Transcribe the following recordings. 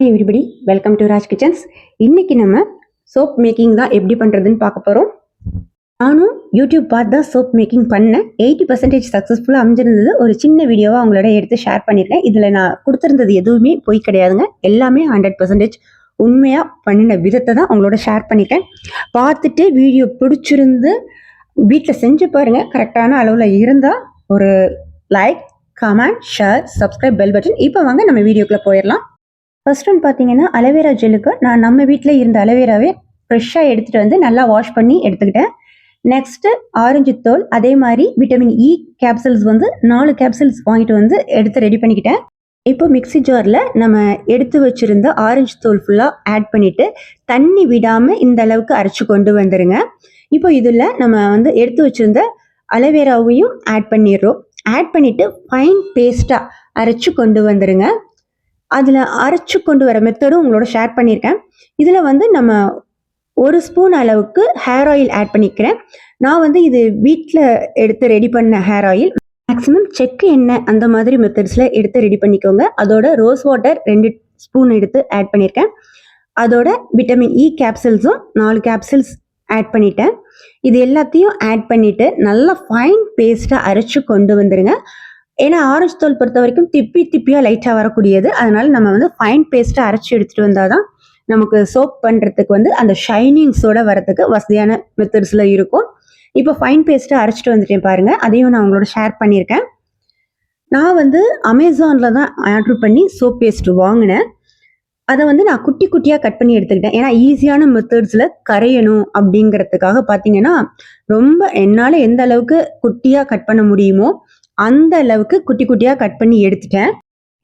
Everybody welcome to Raj kitchens இன்னைக்கு நம்ம soap making தான் எப்படி பண்ணுறதுன்னு பார்க்க போகிறோம் நானும் யூடியூப் பார்த்து தான் சோப் மேக்கிங் பண்ணேன். எயிட்டி பர்சன்டேஜ் சக்ஸஸ்ஃபுல்லாக அமைஞ்சிருந்தது. ஒரு சின்ன வீடியோவாக அவங்களோட எடுத்து ஷேர் பண்ணியிருக்கேன் இதில் நான் கொடுத்துருந்தது எதுவுமே போய் கிடையாதுங்க. எல்லாமே ஹண்ட்ரட் பர்சன்டேஜ் உண்மையாக பண்ணின விதத்தை தான் அவங்களோட ஷேர் பண்ணியிருக்கேன் பார்த்துட்டு வீடியோ பிடிச்சிருந்து வீட்டில் செஞ்சு பாருங்கள் கரெக்டான அளவில் இருந்தால் ஒரு like comment share subscribe bell button இப்போ வாங்க நம்ம வீடியோக்குள்ளே போயிடலாம். ஃபர்ஸ்ட் ஒன் பார்த்தீங்கன்னா அலோவேரா ஜெல்லுக்கு நான் நம்ம வீட்டில் இருந்த அலோவேராவே ஃப்ரெஷ்ஷாக எடுத்துகிட்டு வந்து நல்லா வாஷ் பண்ணி எடுத்துக்கிட்டேன். நெக்ஸ்ட்டு ஆரஞ்சு தோல் அதே மாதிரி விட்டமின் இ கேப்சல்ஸ் வந்து நாலு கேப்சல்ஸ் வாங்கிட்டு வந்து எடுத்து ரெடி பண்ணிக்கிட்டேன். இப்போ மிக்ஸி ஜாரில் நம்ம எடுத்து வச்சுருந்த ஆரஞ்சு தோல் ஃபுல்லாக ஆட் பண்ணிவிட்டு தண்ணி விடாமல் இந்த அளவுக்கு அரைச்சி கொண்டு வந்துடுங்க இப்போ இதில் நம்ம வந்து எடுத்து வச்சுருந்த அலோவேராவையும் ஆட் பண்ணிடுறோம். ஆட் பண்ணிவிட்டு ஃபைன் பேஸ்ட்டாக அரைச்சி கொண்டு வந்துடுங்க அதில் அரைச்சி கொண்டு வர மெத்தடும் உங்களோட ஷேர் பண்ணியிருக்கேன் இதில் வந்து நம்ம ஒரு ஸ்பூன் அளவுக்கு ஹேர் ஆயில் ஆட் பண்ணிக்கிறேன். நான் வந்து இது வீட்டில் எடுத்து ரெடி பண்ண ஹேர் ஆயில் மேக்ஸிமம் செக்கு எண்ணெய் அந்த மாதிரி மெத்தட்ஸில் எடுத்து ரெடி பண்ணிக்கோங்க. அதோட ரோஸ் வாட்டர் ரெண்டு ஸ்பூன் எடுத்து ஆட் பண்ணியிருக்கேன் அதோட விட்டமின் இ கேப்சல்ஸும் நாலு கேப்சல்ஸ் ஆட் பண்ணிட்டேன். இது எல்லாத்தையும் ஆட் பண்ணிவிட்டு நல்லா ஃபைன் பேஸ்ட்டாக அரைச்சு கொண்டு வந்துடுங்க ஏன்னா ஆரஞ்சு தோல் பொறுத்த வரைக்கும் திப்பி திப்பியாக லைட்டாக வரக்கூடியது. அதனால நம்ம வந்து ஃபைன் பேஸ்ட்டை அரைச்சி எடுத்துகிட்டு வந்தால் தான் நமக்கு சோப் பண்ணுறதுக்கு வந்து அந்த ஷைனிங்ஸோட வரதுக்கு வசதியான மெத்தட்ஸில் இருக்கும். இப்போ ஃபைன் பேஸ்ட்டை அரைச்சிட்டு வந்துட்டேன் பாருங்கள் அதையும் நான் உங்களோட ஷேர் பண்ணியிருக்கேன். நான் வந்து அமேசானில் தான் ஆர்டர் பண்ணி சோப் பேஸ்ட் வாங்கினேன். அதை வந்து நான் குட்டி குட்டியாக கட் பண்ணி எடுத்துக்கிட்டேன். ஏன்னா ஈஸியான மெத்தட்ஸில் கரையணும் அப்படிங்கிறதுக்காக பார்த்தீங்கன்னா ரொம்ப என்னால் எந்த அளவுக்கு குட்டியாக கட் பண்ண முடியுமோ அந்த அளவுக்கு குட்டி குட்டியாக கட் பண்ணி எடுத்துட்டேன்.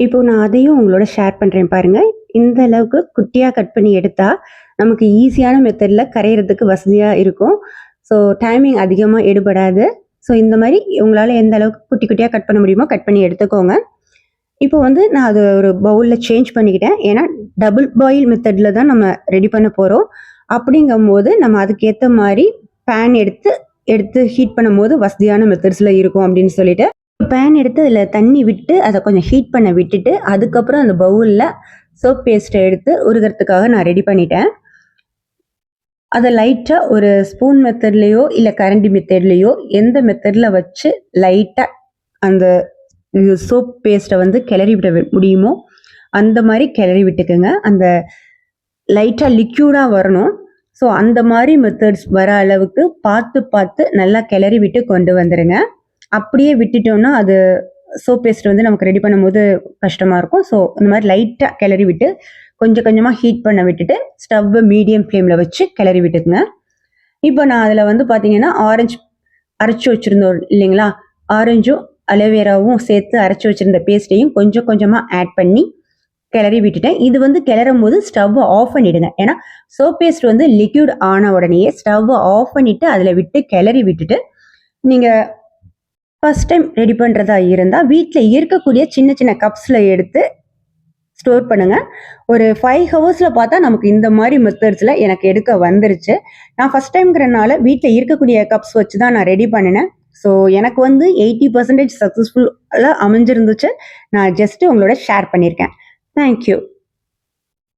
இப்போ நான் அதையும் உங்களோட ஷேர் பண்ணுறேன் பாருங்கள் இந்த அளவுக்கு குட்டியாக கட் பண்ணி எடுத்தால் நமக்கு ஈஸியான மெத்தடில் கரையிறதுக்கு வசதியாக இருக்கும். ஸோ டைமிங் அதிகமாக எடுபடாது. ஸோ இந்த மாதிரி உங்களால் எந்த அளவுக்கு குட்டி குட்டியாக கட் பண்ண முடியுமோ கட் பண்ணி எடுத்துக்கோங்க. இப்போ வந்து நான் அதை ஒரு பவுலில் சேஞ்ச் பண்ணிக்கிட்டேன். ஏன்னா டபுள் பாயில் மெத்தடில் தான் நம்ம ரெடி பண்ண போகிறோம் அப்படிங்கும்போது நம்ம அதுக்கேற்ற மாதிரி பேன் எடுத்து எடுத்து ஹீட் பண்ணும்போது வசதியான மெத்தட்ஸில் இருக்கும் அப்படின்னு சொல்லிட்டு பேன் எடுத்து அதில் தண்ணி விட்டு அதை கொஞ்சம் ஹீட் பண்ண விட்டுட்டு அதுக்கப்புறம் அந்த பவுலில் சோப் பேஸ்ட்டை எடுத்து உருகிறதுக்காக நான் ரெடி பண்ணிட்டேன். அதை லைட்டாக ஒரு ஸ்பூன் மெத்தட்லேயோ இல்லை கரண்டி மெத்தட்லேயோ எந்த மெத்தடில் வச்சு லைட்டாக அந்த சோப் பேஸ்ட்டை வந்து கிளறி விட முடியுமோ அந்த மாதிரி கிளறி விட்டுக்குங்க. அந்த லைட்டாக லிக்யூடாக வரணும். ஸோ அந்த மாதிரி மெத்தட்ஸ் வர அளவுக்கு பார்த்து பார்த்து நல்லா கிளறி விட்டு கொண்டு வந்துடுங்க அப்படியே விட்டுட்டோம்னா அது சோப் பேஸ்ட் வந்து நமக்கு ரெடி பண்ணும்போது கஷ்டமாக இருக்கும். ஸோ இந்த மாதிரி லைட்டாக கிளறி விட்டு கொஞ்சம் கொஞ்சமாக ஹீட் பண்ண விட்டுட்டு ஸ்டவ்வை மீடியம் ஃப்ளேமில் வச்சு கிளறி விட்டுக்குங்க. இப்போ நான் அதில் வந்து பார்த்தீங்கன்னா ஆரஞ்சு அரைச்சி வச்சுருந்தோம் இல்லைங்களா? ஆரஞ்சும் அலோவேராவும் சேர்த்து அரைச்சி வச்சுருந்த பேஸ்ட்டையும் கொஞ்சம் கொஞ்சமாக ஆட் பண்ணி கிளறி விட்டுட்டேன். இது வந்து கிளறும் போது ஸ்டவ்வை ஆஃப் பண்ணிடுங்க. ஏன்னா சோப் பேஸ்ட் வந்து லிக்யூட் ஆன உடனேயே ஸ்டவ்வை ஆஃப் பண்ணிவிட்டு அதில் விட்டு கிளறி விட்டுட்டு நீங்கள் ஃபஸ்ட் டைம் ரெடி பண்ணுறதா இருந்தால் வீட்டில் இருக்கக்கூடிய சின்ன சின்ன கப்ஸில் எடுத்து ஸ்டோர் பண்ணுங்கள் ஒரு ஃபைவ் ஹவர்ஸில் பார்த்தா நமக்கு இந்த மாதிரி மெத்தட்ஸில் எனக்கு எடுக்க வந்துருச்சு. நான் ஃபஸ்ட் டைம்ங்கிறனால வீட்டில் இருக்கக்கூடிய கப்ஸ் வச்சு தான் நான் ரெடி பண்ணினேன். ஸோ எனக்கு வந்து எயிட்டி பர்சன்டேஜ் சக்ஸஸ்ஃபுல்லாக அமைஞ்சிருந்துச்சு. நான் ஜஸ்ட்டு உங்களோட ஷேர் பண்ணியிருக்கேன் தேங்க்யூ